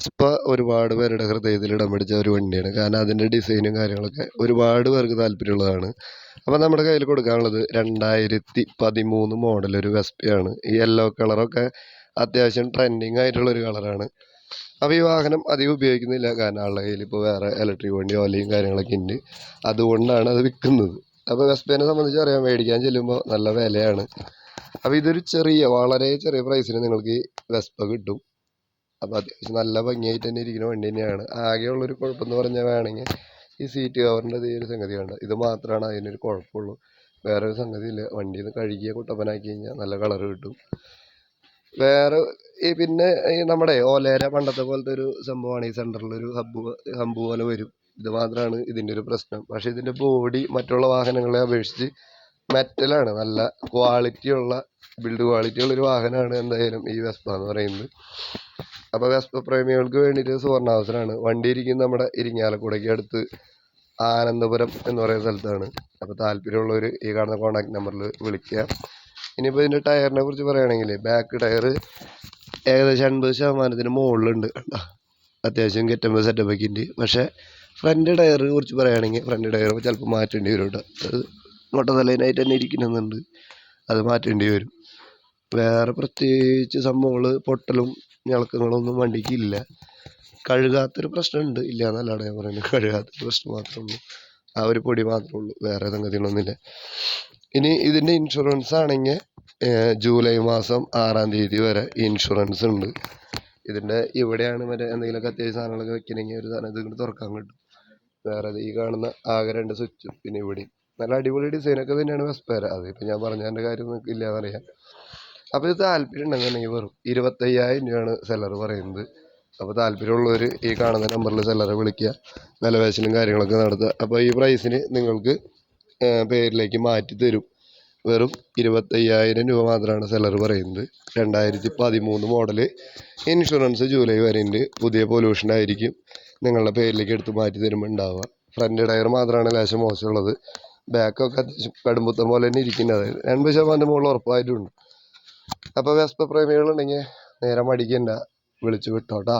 Vespa ഒരുപാട് പേരുടെ ഹൃദയത്തിൽ ഇടം പിടിച്ച ഒരു വണ്ടിയാണ്. കാരണം അതിന്റെ ഡിസൈനും കാര്യങ്ങളൊക്കെ ഒരുപാട് പേർക്ക് താല്പര്യമുള്ളതാണ്. അപ്പോൾ നമ്മുടെ കയ്യിൽ കൊടുക്കാനുള്ളത് രണ്ടായിരത്തി പതിമൂന്ന് മോഡൽ ഒരു വെസ്പയാണ് ഈ യെല്ലോ കളറൊക്കെ അത്യാവശ്യം ട്രെൻഡിങ് ആയിട്ടുള്ള ഒരു കളറാണ് അപ്പോൾ ഈ വാഹനം അധികം ഉപയോഗിക്കുന്നില്ല. കാരണം ആളുടെ കയ്യിൽ ഇപ്പോൾ വേറെ ഇലക്ട്രിക് വണ്ടി ഓലയും കാര്യങ്ങളൊക്കെ ഉണ്ട് അതുകൊണ്ടാണ് അത് വിൽക്കുന്നത് അപ്പോൾ വെസ്പേനെ സംബന്ധിച്ച് അറിയാം മേടിക്കാൻ ചെല്ലുമ്പോൾ നല്ല വിലയാണ്. അപ്പോൾ ഇതൊരു ചെറിയ വളരെ ചെറിയ പ്രൈസിന് നിങ്ങൾക്ക് വെസ്പ കിട്ടും. അപ്പോൾ അത്യാവശ്യം നല്ല ഭംഗിയായിട്ട് തന്നെ ഇരിക്കുന്ന വണ്ടി തന്നെയാണ്. ആകെയുള്ളൊരു കുഴപ്പമെന്ന് പറഞ്ഞാൽ വേണമെങ്കിൽ ഈ സീറ്റ് കവറിന്റെ ഈ ഒരു സംഗതി വേണ്ട. ഇത് മാത്രമാണ് അതിനൊരു കുഴപ്പമുള്ളൂ. വേറെ ഒരു സംഗതി സംഗതിയില്ല. വണ്ടിയിൽ നിന്ന് കഴുകിയ കുട്ടപ്പനാക്കി കഴിഞ്ഞാൽ നല്ല കളർ കിട്ടും. വേറെ ഈ പിന്നെ ഈ നമ്മുടെ ഓലേര പണ്ടത്തെ പോലത്തെ ഒരു സംഭവമാണ്. ഈ സെന്ററിലൊരു ഹബ്ബ് ഹമ്പ് പോലെ വരും. ഇത് മാത്രമാണ് ഇതിന്റെ ഒരു പ്രശ്നം. പക്ഷേ ഇതിന്റെ ബോഡി മറ്റുള്ള വാഹനങ്ങളെ അപേക്ഷിച്ച് മെറ്റലാണ്. നല്ല ക്വാളിറ്റിയുള്ള ബിൽഡ് ക്വാളിറ്റി ഉള്ളൊരു വാഹനമാണ് എന്തായാലും ഈ വെസ്പ എന്ന് പറയുന്നത്. അപ്പോൾ വെസ്പ പ്രേമികൾക്ക് വേണ്ടിയിട്ട് സുവർണാവസരമാണ്. വണ്ടി ഇരിക്കുന്നത് നമ്മുടെ ഇരിങ്ങാലക്കുടയ്ക്ക് അടുത്ത് ആനന്ദപുരം എന്ന് പറയുന്ന സ്ഥലത്താണ്. അപ്പോൾ താല്പര്യമുള്ളവർ ഈ കാണുന്ന കോൺടാക്ട് നമ്പറിൽ വിളിക്കുക. ഇനിയിപ്പോൾ ഇതിന്റെ ടയറിനെ കുറിച്ച് പറയുകയാണെങ്കിൽ ബാക്ക് ടയർ ഏകദേശം അൻപത് ശതമാനത്തിന് മുകളിലുണ്ട്. അത്യാവശ്യം ഗെറ്റമ്പ് സെറ്റപ്പൊക്കെ ഉണ്ട്. പക്ഷേ ഫ്രണ്ട് ടയറിനെ കുറിച്ച് പറയുകയാണെങ്കിൽ ഫ്രണ്ട് ടയർ ചിലപ്പോൾ മാറ്റേണ്ടി വരും കേട്ടോ. അത് മൊട്ടതലയിനായിട്ട് തന്നെ ഇരിക്കുന്നുണ്ട്. അത് മാറ്റേണ്ടി വരും. വേറെ പ്രത്യേകിച്ച് സംഭവങ്ങൾ പൊട്ടലും ഞളക്കങ്ങളൊന്നും വണ്ടിക്ക് ഇല്ല കഴുകാത്തൊരു പ്രശ്നമുണ്ട് ഇല്ല എന്നല്ലാടെ ഞാൻ പറയുന്നത് കഴുകാത്തൊരു പ്രശ്നം മാത്രമേ ഉള്ളൂ ആ ഒരു പൊടി മാത്രമേ ഉള്ളൂ വേറെ സംഗതികളൊന്നുമില്ല ഇനി ഇതിന്റെ ഇൻഷുറൻസ് ആണെങ്കിൽ ജൂലൈ മാസം ആറാം തീയതി വരെ ഇൻഷുറൻസ് ഉണ്ട്. ഇതിന്റെ ഇവിടെയാണ് മറ്റേ എന്തെങ്കിലുമൊക്കെ അത്യാവശ്യ സാധനങ്ങളൊക്കെ വെക്കണമെങ്കിൽ ഒരു സാധനം ഇതിങ്ങനെ തുറക്കാൻ കിട്ടും. വേറെ ഈ കാണുന്ന ആകെ രണ്ട് സ്വിച്ചും പിന്നെ ഇവിടെയും. നല്ല അടിപൊളി ഡിസൈനൊക്കെ തന്നെയാണ് വെസ്പേര അതിപ്പോൾ ഞാൻ പറഞ്ഞതിന്റെ കാര്യം നിങ്ങൾക്ക് ഇല്ല എന്നറിയാം അപ്പോൾ ഇത് താല്പര്യം ഉണ്ടെന്നുണ്ടെങ്കിൽ വെറും ഇരുപത്തയ്യായിരം രൂപയാണ് സെല്ലർ പറയുന്നത്. അപ്പോൾ താല്പര്യമുള്ളവർ ഈ കാണുന്ന നമ്പറിൽ സെല്ലറെ വിളിക്കുക നല്ല വിലപേശലും കാര്യങ്ങളൊക്കെ നടത്തുക. അപ്പോൾ ഈ പ്രൈസിന് നിങ്ങൾക്ക് പേരിലേക്ക് മാറ്റി തരും. വെറും ഇരുപത്തയ്യായിരം രൂപ മാത്രമാണ് സെല്ലർ പറയുന്നത്. രണ്ടായിരത്തി പതിമൂന്ന് മോഡൽ ഇൻഷുറൻസ് ജൂലൈ വരെയുണ്ട് പുതിയ പൊല്യൂഷൻ ആയിരിക്കും നിങ്ങളുടെ പേരിലേക്ക് എടുത്ത് മാറ്റി തരുമ്പോൾ ഉണ്ടാവുക ഫ്രണ്ട് ടയർ മാത്രമാണ് ലേശം മോശമുള്ളത്. ബാക്കൊക്കെ അത്യാവശ്യം കടുംപുത്തം പോലെ തന്നെ ഇരിക്കുന്നത്. എൺപത് ശതമാനം മുകളിൽ ഉറപ്പായിട്ടുണ്ട് അപ്പോൾ വെസ്പ പ്രേമികളുണ്ടെങ്കിൽ നേരം മടിക്കണ്ട. വിളിച്ചു വിട്ടോട്ടാ.